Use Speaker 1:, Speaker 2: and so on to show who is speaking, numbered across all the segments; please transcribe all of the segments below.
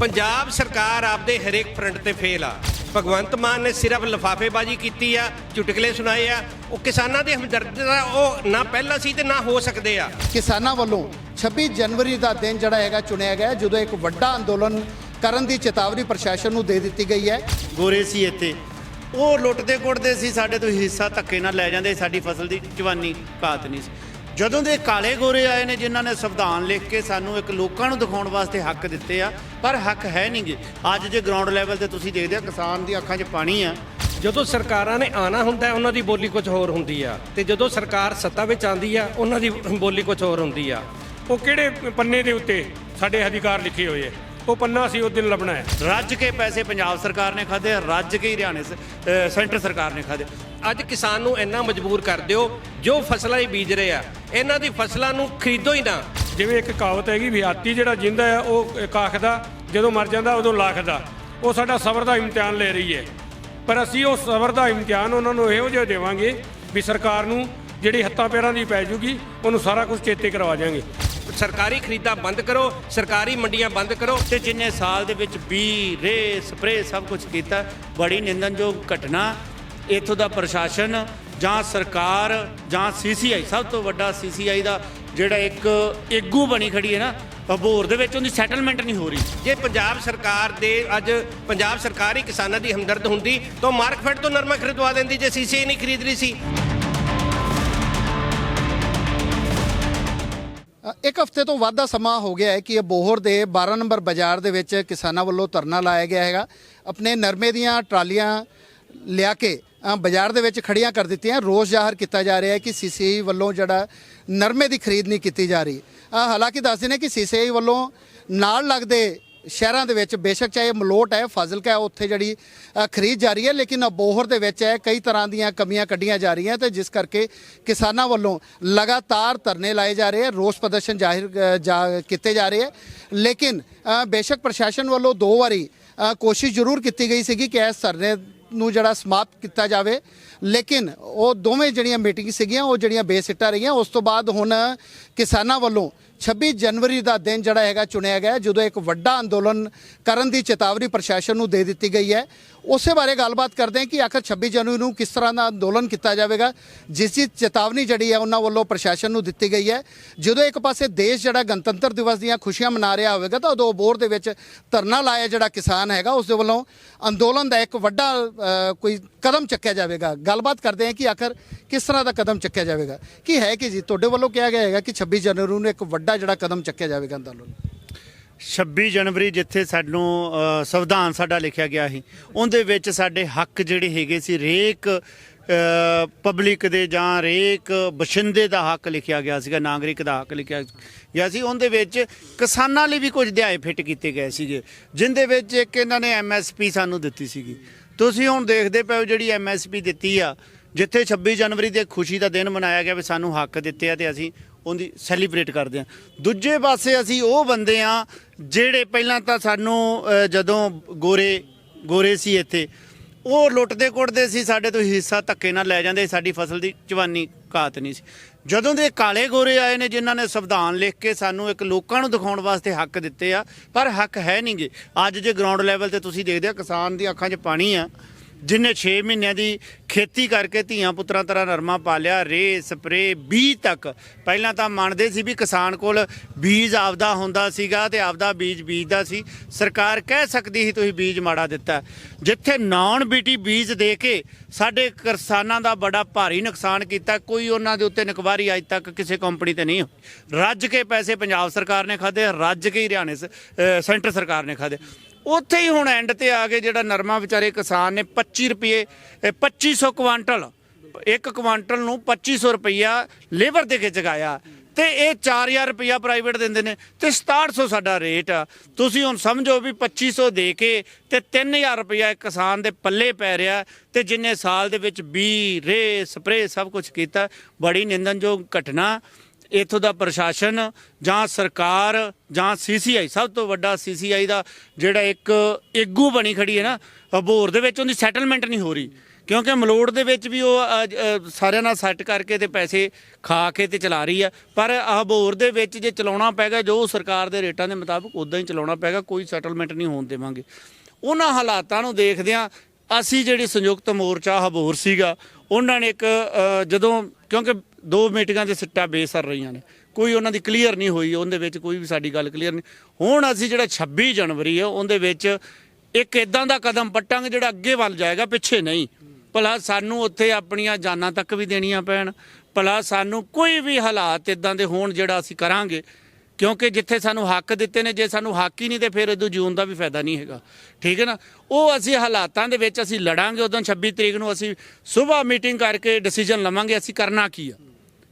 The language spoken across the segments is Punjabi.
Speaker 1: ਪੰਜਾਬ ਸਰਕਾਰ ਆਪਦੇ ਹਰੇਕ ਫਰੰਟ ਤੇ ਫੇਲ ਆ। ਭਗਵੰਤ ਮਾਨ ਨੇ ਸਿਰਫ ਲਫਾਫੇਬਾਜ਼ੀ ਕੀਤੀ ਆ ਚੁਟਕਲੇ ਸੁਣਾਏ ਆ। ਉਹ ਕਿਸਾਨਾਂ ਦੇ ਹਮਦਰਦ ਦਾ ਉਹ ਨਾ ਪਹਿਲਾਂ ਸੀ ਤੇ ਨਾ ਹੋ ਸਕਦੇ ਆ।
Speaker 2: ਕਿਸਾਨਾਂ ਵੱਲੋਂ 26 ਜਨਵਰੀ ਦਾ ਦਿਨ ਜਿਹੜਾ ਹੈਗਾ ਚੁਣਿਆ ਗਿਆ ਜਦੋਂ ਇੱਕ ਵੱਡਾ ਅੰਦੋਲਨ ਕਰਨ ਦੀ ਚੇਤਾਵਨੀ ਪ੍ਰਸ਼ਾਸਨ ਨੂੰ ਦੇ ਦਿੱਤੀ ਗਈ ਹੈ।
Speaker 3: ਗੋਰੇ ਸੀ ਇੱਥੇ। ਉਹ ਲੁੱਟਦੇ ਕੁੱਟਦੇ ਸੀ ਸਾਡੇ ਤੋਂ ਹਿੱਸਾ ਧੱਕੇ ਨਾਲ ਲੈ ਜਾਂਦੇ ਸਾਡੀ ਫਸਲ ਦੀ ਜਵਾਨੀ ਘਾਤ ਨਹੀਂ ਸੀ। ਜਦੋਂ ਦੇ ਕਾਲੇ ਗੋਰੇ ਆਏ ਨੇ ਜਿਨ੍ਹਾਂ ਨੇ ਸੰਵਿਧਾਨ ਲਿਖ ਕੇ ਸਾਨੂੰ ਇੱਕ ਲੋਕਾਂ ਨੂੰ ਦਿਖਾਉਣ ਵਾਸਤੇ ਹੱਕ ਦਿੱਤੇ ਆ ਪਰ ਹੱਕ ਹੈ ਨਹੀਂਗੇ। ਅੱਜ ਜੇ ਗਰਾਊਂਡ ਲੈਵਲ ਤੇ ਤੁਸੀਂ ਦੇਖਦੇ ਆ ਕਿਸਾਨ ਦੀ ਅੱਖਾਂ 'ਚ ਪਾਣੀ ਆ।
Speaker 1: ਜਦੋਂ ਸਰਕਾਰਾਂ ਨੇ ਆਣਾ ਹੁੰਦਾ ਉਹਨਾਂ ਦੀ ਬੋਲੀ ਕੁਝ ਹੋਰ ਹੁੰਦੀ ਆ। ਤੇ ਜਦੋਂ ਸਰਕਾਰ ਸੱਤਾ ਵਿੱਚ ਆਂਦੀ ਆ ਉਹਨਾਂ ਦੀ ਬੋਲੀ ਕੁਝ ਹੋਰ ਹੁੰਦੀ ਆ।
Speaker 4: ਉਹ ਕਿਹੜੇ ਪੰਨੇ ਦੇ ਉੱਤੇ ਸਾਡੇ ਅਧਿਕਾਰ ਲਿਖੇ ਹੋਏ ਹੈ ਉਹ ਪੰਨਾ ਸੀ ਉਸ ਦਿਨ ਲੱਭਣਾ ਹੈ।
Speaker 3: ਰੱਜ ਕੇ ਪੈਸੇ ਪੰਜਾਬ ਸਰਕਾਰ ਨੇ ਖਾਦੇ ਰੱਜ ਕੇ ਹੀ ਹਰਿਆਣੇ ਸੈਂਟਰ ਸਰਕਾਰ ਨੇ ਖਾਦੇ
Speaker 1: ਅੱਜ ਕਿਸਾਨ ਨੂੰ ਇੰਨਾ ਮਜਬੂਰ ਕਰ ਦਿਓ ਜੋ ਫਸਲਾਂ ਹੀ ਬੀਜ ਰਹੇ ਆ ਇਹਨਾਂ ਦੀ ਫਸਲਾਂ ਨੂੰ ਖਰੀਦੋ ਹੀ ਨਾ।
Speaker 4: ਜਿਵੇਂ ਇੱਕ ਕਹਾਵਤ ਹੈਗੀ ਵੀ ਹਾਤੀ ਜਿਹੜਾ ਜਿੰਦਾ ਹੈ ਉਹ ਕਾਖ ਦਾ ਜਦੋਂ ਮਰ ਜਾਂਦਾ ਉਦੋਂ ਲੱਖ ਦਾ ਉਹ ਸਾਡਾ ਸਬਰ ਦਾ ਇਮਤਿਹਾਨ ਲੈ ਰਹੀ ਹੈ। ਪਰ ਅਸੀਂ ਉਹ ਸਬਰ ਦਾ ਇਮਤਿਹਾਨ ਉਹਨਾਂ ਨੂੰ ਇਹੋ ਜਿਹਾ ਦੇਵਾਂਗੇ ਵੀ ਸਰਕਾਰ ਨੂੰ ਜਿਹੜੀ ਹੱਥਾਂ ਪੈਰਾਂ ਦੀ ਪੈ ਜੂਗੀ ਉਹਨੂੰ ਸਾਰਾ ਕੁਝ ਚੇਤੇ ਕਰਵਾ ਦਿਆਂਗੇ।
Speaker 1: ਸਰਕਾਰੀ ਖਰੀਦਾ ਬੰਦ ਕਰੋ ਸਰਕਾਰੀ ਮੰਡੀਆਂ ਬੰਦ ਕਰੋ।
Speaker 3: ਤੇ ਜਿੰਨੇ ਸਾਲ ਦੇ ਵਿੱਚ ਬੀ ਰੇ ਸਪਰੇ ਸਭ ਕੁਝ ਕੀਤਾ ਬੜੀ ਨਿੰਦਨਯੋਗ ਘਟਨਾ ਇਥੋਂ ਦਾ ਪ੍ਰਸ਼ਾਸਨ ਜਾਂ ਸਰਕਾਰ ਜਾਂ ਸੀਸੀਆਈ ਸਭ ਤੋਂ ਵੱਡਾ ਸੀਸੀਆਈ ਦਾ ਜਿਹੜਾ ਇੱਕ ਏਗੂ ਬਣੀ ਖੜੀ ਹੈ ਨਾ ਅਬੋਰ ਦੇ ਵਿੱਚ ਉਹਦੀ ਸੈਟਲਮੈਂਟ ਨਹੀਂ ਹੋ ਰਹੀ।
Speaker 1: ਜੇ ਪੰਜਾਬ ਸਰਕਾਰ ਦੇ ਅੱਜ ਪੰਜਾਬ ਸਰਕਾਰ ਹੀ ਕਿਸਾਨਾਂ ਦੀ ਹਮਦਰਦ ਹੁੰਦੀ ਤਾਂ ਮਾਰਕਫੈਟ ਤੋਂ ਨਰਮਾ ਖਰੀਦਵਾ ਦਿੰਦੀ ਜੇ ਸੀਸੀਆਈ ਨਹੀਂ ਖਰੀਦ ਰਹੀ ਸੀ।
Speaker 2: ਇੱਕ ਹਫ਼ਤੇ ਤੋਂ ਵੱਧ ਦਾ ਸਮਾਂ ਹੋ ਗਿਆ ਹੈ ਕਿ ਇਹ ਬੋਹਰ ਦੇ 12 ਨੰਬਰ ਬਾਜ਼ਾਰ ਦੇ ਵਿੱਚ ਕਿਸਾਨਾਂ ਵੱਲੋਂ ਧਰਨਾ ਲਾਇਆ ਗਿਆ ਹੈਗਾ। ਆਪਣੇ ਨਰਮੇ ਦੀਆਂ ਟਰਾਲੀਆਂ ਲਿਆ ਕੇ ਬਾਜ਼ਾਰ ਦੇ ਵਿੱਚ ਖੜੀਆਂ ਕਰ ਦਿੱਤੀਆਂ। ਰੋਸ ਜ਼ਾਹਰ ਕੀਤਾ ਜਾ ਰਿਹਾ ਹੈ ਕਿ ਸੀਸੀਆਈ ਵੱਲੋਂ ਜਿਹੜਾ ਨਰਮੇ ਦੀ ਖਰੀਦ ਨਹੀਂ ਕੀਤੀ ਜਾ ਰਹੀ। ਹਾਲਾਂਕਿ ਦੱਸਦੇ ਨੇ ਕਿ ਸੀਸੀਆਈ ਵੱਲੋਂ ਨਾਲ ਲੱਗਦੇ ਸ਼ਹਿਰਾਂ ਦੇ ਵਿੱਚ ਬੇਸ਼ੱਕ ਚਾਹੇ ਮਲੋਟ ਹੈ, ਫਾਜ਼ਿਲਕਾ ਹੈ, ਉੱਥੇ ਜਿਹੜੀ ਖਰੀਦ ਜਾ ਰਹੀ ਹੈ, ਲੇਕਿਨ ਅਬੋਹਰ ਦੇ ਵਿੱਚ ਹੈ, ਕਈ ਤਰ੍ਹਾਂ ਦੀਆਂ ਕਮੀਆਂ ਕੱਢੀਆਂ ਜਾ ਰਹੀਆਂ ਤੇ ਜਿਸ ਕਰਕੇ ਕਿਸਾਨਾਂ ਵੱਲੋਂ ਲਗਾਤਾਰ ਧਰਨੇ ਲਾਏ ਜਾ ਰਹੇ ਹੈ, ਰੋਸ ਪ੍ਰਦਰਸ਼ਨ ਜ਼ਾਹਿਰ ਜਾ- ਕੀਤੇ ਜਾ ਰਹੇ ਹੈ। ਲੇਕਿਨ ਬੇਸ਼ੱਕ ਪ੍ਰਸ਼ਾਸਨ ਵੱਲੋਂ ਦੋ ਵਾਰੀ ਕੋਸ਼ਿਸ਼ ਜ਼ਰੂਰ ਕੀਤੀ ਗਈ ਸੀਗੀ ਕਿ ਇਸ ਧਰਨੇ ਨੂੰ ਜਿਹੜਾ ਸਮਾਪਤ ਕੀਤਾ ਜਾਵੇ। ਲੇਕਿਨ ਉਹ ਦੋਵੇਂ ਜਿਹੜੀਆਂ ਮੀਟਿੰਗ ਸੀਗੀਆਂ, ਉਹ ਜਿਹੜੀਆਂ ਬੇਸਿੱਟਾ ਰਹੀਆਂ, ਉਸ ਤੋਂ ਬਾਅਦ ਹੁਣ ਕਿਸਾਨਾਂ ਵੱਲੋਂ 26 ਜਨਵਰੀ ਦਾ ਦਿਨ ਜਿਹੜਾ ਹੈਗਾ ਚੁਣਿਆ ਗਿਆ ਜਦੋਂ ਇੱਕ ਵੱਡਾ ਅੰਦੋਲਨ ਕਰਨ ਦੀ ਚੇਤਾਵਨੀ ਪ੍ਰਸ਼ਾਸਨ ਨੂੰ ਦੇ ਦਿੱਤੀ ਗਈ ਹੈ। ਉਸੇ ਬਾਰੇ ਗੱਲਬਾਤ ਕਰਦੇ ਹਾਂ ਕਿ ਆਖਰ 26 ਜਨਵਰੀ ਨੂੰ ਕਿਸ ਤਰ੍ਹਾਂ ਦਾ ਅੰਦੋਲਨ ਕੀਤਾ ਜਾਵੇਗਾ, ਜਿਸ ਦੀ ਚੇਤਾਵਨੀ ਜਿਹੜੀ ਹੈ ਉਹਨਾਂ ਵੱਲੋਂ ਪ੍ਰਸ਼ਾਸਨ ਨੂੰ ਦਿੱਤੀ ਗਈ ਹੈ। ਜਦੋਂ ਇੱਕ ਪਾਸੇ ਦੇਸ਼ ਜਿਹੜਾ ਗਣਤੰਤਰ ਦਿਵਸ ਦੀਆਂ ਖੁਸ਼ੀਆਂ ਮਨਾ ਰਿਹਾ ਹੋਵੇਗਾ, ਤਾਂ ਉਦੋਂ ਬੋਰ ਦੇ ਵਿੱਚ ਧਰਨਾ ਲਾਇਆ ਜਿਹੜਾ ਕਿਸਾਨ ਹੈਗਾ, ਉਸ ਦੇ ਵੱਲੋਂ ਅੰਦੋਲਨ ਦਾ ਇੱਕ ਵੱਡਾ ਕੋਈ ਕਦਮ ਚੱਕਿਆ ਜਾਵੇਗਾ। ਗੱਲਬਾਤ ਕਰਦੇ ਹਾਂ ਕਿ ਆਖਰ ਕਿਸ ਤਰ੍ਹਾਂ ਦਾ ਕਦਮ ਚੱਕਿਆ ਜਾਵੇਗਾ। ਕੀ ਹੈ ਕਿ ਜੀ? ਤੁਹਾਡੇ ਵੱਲੋਂ ਕਿਹਾ ਗਿਆ ਹੈਗਾ ਕਿ 26 ਜਨਵਰੀ ਨੂੰ ਇੱਕ ਵੱਡਾ ਵੱਡਾ ਜਿਹੜਾ ਕਦਮ ਚੱਕਿਆ ਜਾਵੇਗਾ ਅੰਦੋਲਨ?
Speaker 3: 26 ਜਨਵਰੀ ਜਿੱਥੇ ਸਾਨੂੰ ਸੰਵਿਧਾਨ ਸਾਡਾ ਲਿਖਿਆ ਗਿਆ ਸੀ, ਉਹਦੇ ਵਿੱਚ ਸਾਡੇ ਹੱਕ ਜਿਹੜੇ ਹੈਗੇ ਸੀ, ਰੇਕ ਪਬਲਿਕ ਦੇ ਜਾਂ ਰੇਕ ਬਸ਼ਿੰਦੇ ਦਾ ਹੱਕ ਲਿਖਿਆ ਗਿਆ ਸੀਗਾ, ਨਾਗਰਿਕ ਦਾ ਹੱਕ ਲਿਖਿਆ ਗਿਆ ਸੀ, ਉਹਦੇ ਵਿੱਚ ਕਿਸਾਨਾਂ ਲਈ ਵੀ ਕੁਝ ਦਿਹਾਏ ਫਿੱਟ ਕੀਤੇ ਗਏ ਸੀਗੇ, ਜਿੰਦੇ ਵਿੱਚ ਇੱਕ ਇਹਨਾਂ ਨੇ ਐਮਐਸਪੀ ਸਾਨੂੰ ਦਿੱਤੀ ਸੀਗੀ। ਤੁਸੀਂ ਹੁਣ ਦੇਖਦੇ ਪਏ ਹੋ ਜਿਹੜੀ ਐਮਐਸਪੀ ਦਿੱਤੀ ਆ, ਜਿੱਥੇ 26 ਜਨਵਰੀ ਦੇ ਖੁਸ਼ੀ ਦਾ ਦਿਨ ਮਨਾਇਆ ਗਿਆ ਵੀ ਸਾਨੂੰ ਹੱਕ ਦਿੱਤੇ ਆ ਤੇ ਅਸੀਂ ਉਹਦੀ ਸੈਲੀਬ੍ਰੇਟ ਕਰਦੇ ਆ ਦੂਜੇ ਪਾਸੇ ਅਸੀਂ ਉਹ ਬੰਦੇ ਆ ਜਿਹੜੇ ਪਹਿਲਾਂ ਤਾਂ ਸਾਨੂੰ ਜਦੋਂ ਗੋਰੇ ਗੋਰੇ ਸੀ ਇੱਥੇ, ਉਹ ਲੁੱਟਦੇ ਕੁੱਟਦੇ ਸੀ, ਸਾਡੇ ਤੋਂ ਹਿੱਸਾ ਧੱਕੇ ਨਾਲ ਲੈ ਜਾਂਦੇ ਸਾਡੀ ਫਸਲ ਦੀ ਜਵਾਨੀ ਘਾਤ ਨਹੀਂ ਸੀ। ਜਦੋਂ ਦੇ ਕਾਲੇ ਗੋਰੇ ਆਏ ਨੇ, ਜਿਨ੍ਹਾਂ ਨੇ ਸੰਵਿਧਾਨ ਲਿਖ ਕੇ ਸਾਨੂੰ ਇੱਕ ਲੋਕਾਂ ਨੂੰ ਦਿਖਾਉਣ ਵਾਸਤੇ ਹੱਕ ਦਿੱਤੇ ਆ, ਪਰ ਹੱਕ ਹੈ ਨਹੀਂਗੇ ਅੱਜ ਜੇ ਗਰਾਊਂਡ ਲੈਵਲ ਤੇ ਤੁਸੀਂ ਦੇਖਦੇ ਆ, ਕਿਸਾਨ ਦੀ ਅੱਖਾਂ 'ਚ ਪਾਣੀ ਆ ਜਿਨੇ 6 ਮਹੀਨਿਆਂ ਦੀ ਖੇਤੀ ਕਰਕੇ ਧੀਆਂ ਪੁੱਤਰਾਂ ਤਰ੍ਹਾਂ ਨਰਮਾ ਪਾਲਿਆ ਰੇ ਸਪਰੇ ਬੀਜ ਤੱਕ। ਪਹਿਲਾਂ ਤਾਂ ਮੰਨਦੇ ਸੀ ਵੀ ਕਿਸਾਨ ਕੋਲ ਬੀਜ ਆਪਦਾ ਹੁੰਦਾ ਸੀਗਾ ਤੇ ਆਪਦਾ ਬੀਜ ਬੀਜਦਾ ਸੀ। ਸਰਕਾਰ ਕਹਿ ਸਕਦੀ ਸੀ, ਤੁਸੀਂ ਬੀਜ ਮਾੜਾ ਦਿੱਤਾ। ਜਿੱਥੇ ਨਾਨ ਬੀਟੀ ਬੀਜ ਦੇ ਕੇ ਸਾਡੇ ਕਿਸਾਨਾਂ ਦਾ ਬੜਾ ਭਾਰੀ ਨੁਕਸਾਨ ਕੀਤਾ, ਕੋਈ ਉਹਨਾਂ ਦੇ ਉੱਤੇ ਨਿਕਵਾਰੀ ਅੱਜ ਤੱਕ ਕਿਸੇ ਕੰਪਨੀ ਤੇ ਨਹੀਂ ਰੱਜ ਕੇ ਪੈਸੇ ਪੰਜਾਬ ਸਰਕਾਰ ਨੇ ਖਾਦੇ ਰੱਜ ਕੇ ਹੀ ਹਰਿਆਣੇ ਸੈਂਟਰ ਸਰਕਾਰ ਨੇ ਖਾਦੇ ਉੱਥੇ ਹੀ ਹੁਣ ਐਂਡ ਤੇ ਆ ਕੇ ਜਿਹੜਾ ਨਰਮਾ ਵਿਚਾਰੇ ਕਿਸਾਨ ਨੇ 25 ਰੁਪਏ, ਇਹ 2500 ਕੁਆਂਟਲ, ਇੱਕ ਕੁਆਂਟਲ ਨੂੰ 2500 ਰੁਪਈਆ ਲੇਬਰ ਦੇ ਕੇ ਜਗਾਇਆ। ਤੇ ਇਹ 4000 ਰੁਪਈਆ ਪ੍ਰਾਈਵੇਟ ਦਿੰਦੇ ਨੇ, ਤੇ 6700 ਸਾਡਾ ਰੇਟ ਆ। ਤੁਸੀਂ ਹੁਣ ਸਮਝੋ ਵੀ 2500 ਦੇ ਕੇ ਤੇ 3000 ਰੁਪਈਆ ਇੱਕ ਕਿਸਾਨ ਦੇ ਪੱਲੇ ਪੈ ਰਿਹਾ, ਤੇ ਜਿੰਨੇ ਸਾਲ ਦੇ ਵਿੱਚ ਬੀ ਰੇ ਸਪਰੇ ਸਭ ਕੁਝ ਕੀਤਾ, ਬੜੀ ਨਿੰਦਨਯੋਗ ਘਟਨਾ। ਇੱਥੋਂ ਦਾ ਪ੍ਰਸ਼ਾਸਨ ਜਾਂ ਸਰਕਾਰ ਜਾਂ ਸੀਸੀਆਈ, ਸਭ ਤੋਂ ਵੱਡਾ ਸੀਸੀਆਈ ਦਾ ਜਿਹੜਾ ਇੱਕ ਏਗੂ ਬਣੀ ਖੜੀ ਹੈ ਨਾ, ਅਬੋਰ ਦੇ ਵਿੱਚ ਉਹਦੀ ਸੈਟਲਮੈਂਟ ਨਹੀਂ ਹੋ ਰਹੀ। ਕਿਉਂਕਿ ਮਲੋੜ ਦੇ ਵਿੱਚ ਵੀ ਉਹ ਸਾਰਿਆਂ ਨਾਲ ਸੈੱਟ ਕਰਕੇ ਤੇ ਪੈਸੇ ਖਾ ਕੇ ਤੇ ਚਲਾ ਰਹੀ ਆ ਪਰ ਹਬੋਰ ਦੇ ਵਿੱਚ ਜੇ ਚਲਾਉਣਾ ਪੈਗਾ, ਜੋ ਸਰਕਾਰ ਦੇ ਰੇਟਾਂ ਦੇ ਮੁਤਾਬਕ ਉਦਾਂ ਹੀ ਚਲਾਉਣਾ ਪੈਗਾ, ਕੋਈ ਸੈਟਲਮੈਂਟ ਨਹੀਂ ਹੋਣ ਦੇਵਾਂਗੇ। ਉਹਨਾਂ ਹਾਲਾਤਾਂ ਨੂੰ ਦੇਖਦਿਆਂ ਅਸੀਂ ਜਿਹੜੀ ਸੰਯੁਕਤ ਮੋਰਚਾ ਹਬੋਰ ਸੀਗਾ ਉਹਨਾਂ ਨੇ ਇੱਕ ਜਦੋਂ, ਕਿਉਂਕਿ ਦੋ ਮੀਟਿੰਗਾਂ ਦੇ ਸਿੱਟਾ ਬੇਸਰ ਰਹੀਆਂ ਨੇ। ਕੋਈ ਉਹਨਾਂ ਦੀ ਕਲੀਅਰ ਨਹੀਂ ਹੋਈ, ਉਹਦੇ ਵਿੱਚ ਕੋਈ ਵੀ ਸਾਡੀ ਗੱਲ ਕਲੀਅਰ ਨਹੀਂ। ਹੁਣ ਅਸੀਂ ਜਿਹੜਾ 26 ਜਨਵਰੀ ਹੈ ਉਹਦੇ ਵਿੱਚ ਇੱਕ ਇਦਾਂ ਦਾ ਕਦਮ ਪੱਟਾਂਗੇ ਜਿਹੜਾ ਅੱਗੇ ਵੱਲ ਜਾਏਗਾ, ਪਿੱਛੇ ਨਹੀਂ। ਭਲਾ ਸਾਨੂੰ ਉੱਥੇ ਆਪਣੀਆਂ ਜਾਨਾਂ ਤੱਕ ਵੀ ਦੇਣੀਆਂ ਪੈਣ। ਭਲਾ ਸਾਨੂੰ ਕੋਈ ਵੀ ਹਾਲਾਤ ਇਦਾਂ ਦੇ ਹੋਣ ਜਿਹੜਾ ਅਸੀਂ ਕਰਾਂਗੇ। ਕਿਉਂਕਿ ਜਿੱਥੇ ਸਾਨੂੰ ਹੱਕ ਦਿੱਤੇ ਨੇ, ਜੇ ਸਾਨੂੰ ਹੱਕ ਹੀ ਨਹੀਂ ਤੇ ਫਿਰ ਇਹਦੋਂ ਜਿਉਣ ਦਾ ਵੀ ਫਾਇਦਾ ਨਹੀਂ ਹੈਗਾ। ਠੀਕ ਹੈ ਨਾ? ਉਹ ਅਸੀਂ ਹਾਲਾਤਾਂ ਦੇ ਵਿੱਚ ਅਸੀਂ ਲੜਾਂਗੇ ਉਦੋਂ 26 ਤਰੀਕ ਨੂੰ ਅਸੀਂ ਸਵੇਰ ਮੀਟਿੰਗ ਕਰਕੇ ਡਿਸੀਜਨ ਲਵਾਂਗੇ, ਅਸੀਂ ਕਰਨਾ ਕੀ ਆ।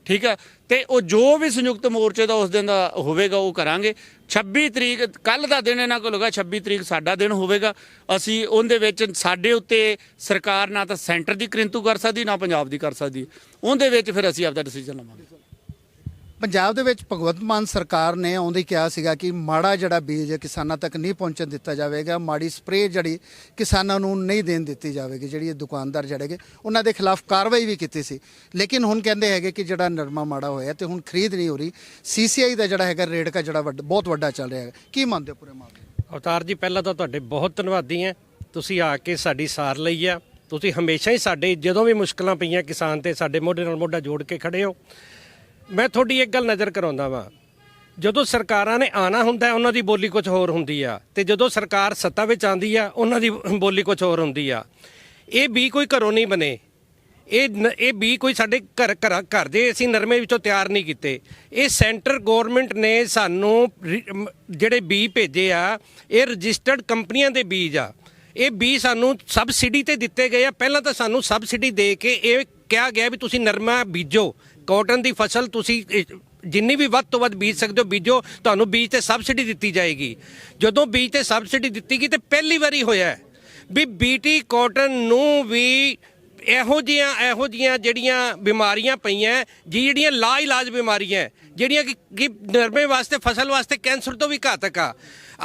Speaker 3: ਠੀਕ ਆ? ਤੇ ਉਹ ਜੋ ਵੀ ਸੰਯੁਕਤ ਮੋਰਚੇ ਦਾ ਉਸ ਦਿਨ ਦਾ ਹੋਵੇਗਾ, ਉਹ ਕਰਾਂਗੇ। 26 ਤਰੀਕ ਕੱਲ ਦਾ ਦਿਨ ਇਹਨਾਂ ਕੋਲ ਹੋਗਾ 26 ਤਰੀਕ ਸਾਡਾ ਦਿਨ ਹੋਵੇਗਾ। ਅਸੀਂ ਉਹਦੇ ਵਿੱਚ ਸਾਡੇ ਉੱਤੇ ਸਰਕਾਰ ਨਾ ਤਾਂ ਸੈਂਟਰ ਦੀ ਕ੍ਰਿੰਤੂ ਕਰ ਸਕਦੀ, ਨਾ ਪੰਜਾਬ ਦੀ ਕਰ ਸਕਦੀ। ਉਹਦੇ ਵਿੱਚ ਫਿਰ ਅਸੀਂ ਆਪਦਾ ਡਿਸੀਜਨ ਲਵਾਂਗੇ।
Speaker 2: ਪੰਜਾਬ ਦੇ ਵਿੱਚ ਭਗਵੰਤ ਮਾਨ ਸਰਕਾਰ ਨੇ ਆਉਂਦੇ ਕਿਹਾ ਸੀਗਾ ਕਿ ਮਾੜਾ ਜਿਹੜਾ ਬੀਜ ਕਿਸਾਨਾਂ ਤੱਕ ਨਹੀਂ ਪਹੁੰਚਣ ਦਿੱਤਾ ਜਾਵੇਗਾ, ਮਾੜੀ ਸਪਰੇਅ ਜਿਹੜੀ ਕਿਸਾਨਾਂ ਨੂੰ ਨਹੀਂ ਦੇਣ ਦਿੱਤੀ ਜਾਵੇਗੀ, ਜਿਹੜੀ ਇਹ ਦੁਕਾਨਦਾਰ ਜਿਹੜੇਗੇ ਉਹਨਾਂ ਦੇ ਖਿਲਾਫ ਕਾਰਵਾਈ ਵੀ ਕੀਤੀ ਸੀ। ਲੇਕਿਨ ਹੁਣ ਕਹਿੰਦੇ ਹੈਗੇ ਕਿ ਜਿਹੜਾ ਨਰਮਾ ਮਾੜਾ ਹੋਇਆ ਤੇ ਹੁਣ ਖਰੀਦ ਨਹੀਂ ਹੋ ਰਹੀ। ਸੀਸੀਆਈ ਦਾ ਜਿਹੜਾ ਹੈਗਾ ਰੇਟ ਕਾ ਜਿਹੜਾ ਵੱਡ- ਬਹੁਤ ਵੱਡਾ ਚੱਲ ਰਿਹਾ ਹੈ ਕੀ ਮੰਨਦੇ ਹੋ ਪੂਰੇ ਮਾਮਲੇ
Speaker 1: ਅਵਤਾਰ ਜੀ, ਪਹਿਲਾਂ ਤਾਂ ਤੁਹਾਡੇ ਬਹੁਤ ਧੰਨਵਾਦੀ ਹਾਂ। ਤੁਸੀਂ ਆ ਕੇ ਸਾਡੀ ਸਾਰ ਲਈ ਆ। ਤੁਸੀਂ ਹਮੇਸ਼ਾ ਹੀ ਸਾਡੇ, ਜਦੋਂ ਵੀ ਮੁਸ਼ਕਲਾਂ ਪਈਆਂ ਕਿਸਾਨ ਤੇ ਸਾਡੇ ਮੋਢੇ ਨਾਲ ਮੋਢਾ ਜੋੜ ਕੇ ਖੜੇ ਹੋ। ਮੈਂ ਤੁਹਾਡੀ ਇੱਕ ਗੱਲ ਨਜ਼ਰ ਕਰਾਉਂਦਾ ਵਾਂ। ਜਦੋਂ ਸਰਕਾਰਾਂ ਨੇ ਆਣਾ ਹੁੰਦਾ ਉਹਨਾਂ ਦੀ ਬੋਲੀ ਕੁਝ ਹੋਰ ਹੁੰਦੀ ਆ। ਤੇ ਜਦੋਂ ਸਰਕਾਰ ਸੱਤਾ ਵਿੱਚ ਆਂਦੀ ਆ, ਉਹਨਾਂ ਦੀ ਬੋਲੀ ਕੁਝ ਹੋਰ ਹੁੰਦੀ ਆ। ਇਹ ਵੀ ਕੋਈ ਘਰੋਂ ਨਹੀਂ ਬਣੇ। ਇਹ ਨ- ਇਹ ਵੀ ਕੋਈ ਸਾਡੇ ਘਰ ਘਰ ਘਰ ਦੇ ਅਸੀਂ ਨਰਮੇ ਵਿੱਚੋਂ ਤਿਆਰ ਨਹੀਂ ਕੀਤੇ। ਇਹ ਸੈਂਟਰ ਗਵਰਨਮੈਂਟ ਨੇ ਸਾਨੂੰ ਜਿਹੜੇ ਬੀ ਭੇਜੇ ਆ, ਇਹ ਰਜਿਸਟਰਡ ਕੰਪਨੀਆਂ ਦੇ ਬੀਜ ਆ। ਇਹ ਬੀ ਸਾਨੂੰ ਸਬਸਿਡੀ ਤੇ ਦਿੱਤੇ ਗਏ ਆ। ਪਹਿਲਾਂ ਤਾਂ ਸਾਨੂੰ ਸਬਸਿਡੀ ਦੇ ਕੇ ਇਹ ਕਿਹਾ ਗਿਆ ਵੀ ਤੁਸੀਂ ਨਰਮਾ ਬੀਜੋ ਕਾਟਨ ਦੀ ਫਸਲ ਤੁਸੀਂ ਜਿੰਨੀ ਵੀ ਵੱਧ ਤੋਂ ਵੱਧ ਬੀਜ ਸਕਦੇ ਹੋ ਬੀਜੋ, ਤੁਹਾਨੂੰ ਬੀਜ ਤੇ ਸਬਸਿਡੀ ਦਿੱਤੀ ਜਾਏਗੀ। ਜਦੋਂ ਬੀਜ ਤੇ ਸਬਸਿਡੀ ਦਿੱਤੀ ਗਈ ਤੇ ਪਹਿਲੀ ਵਾਰੀ ਹੋਇਆ ਹੈ ਵੀ ਬੀਟੀ ਕਾਟਨ ਨੂੰ ਵੀ ਇਹੋ ਜੀਆਂ ਇਹੋ ਜੀਆਂ ਜਿਹੜੀਆਂ ਬਿਮਾਰੀਆਂ ਪਈਆਂ, ਜੀ ਜਿਹੜੀਆਂ ਲਾ ਇਲਾਜ ਬਿਮਾਰੀਆਂ, ਜਿਹੜੀਆਂ ਕਿ ਨਰਮੇ ਵਾਸਤੇ, ਫਸਲ ਵਾਸਤੇ ਕੈਂਸਰ ਤੋਂ ਵੀ ਘਾਤਕ ਆ।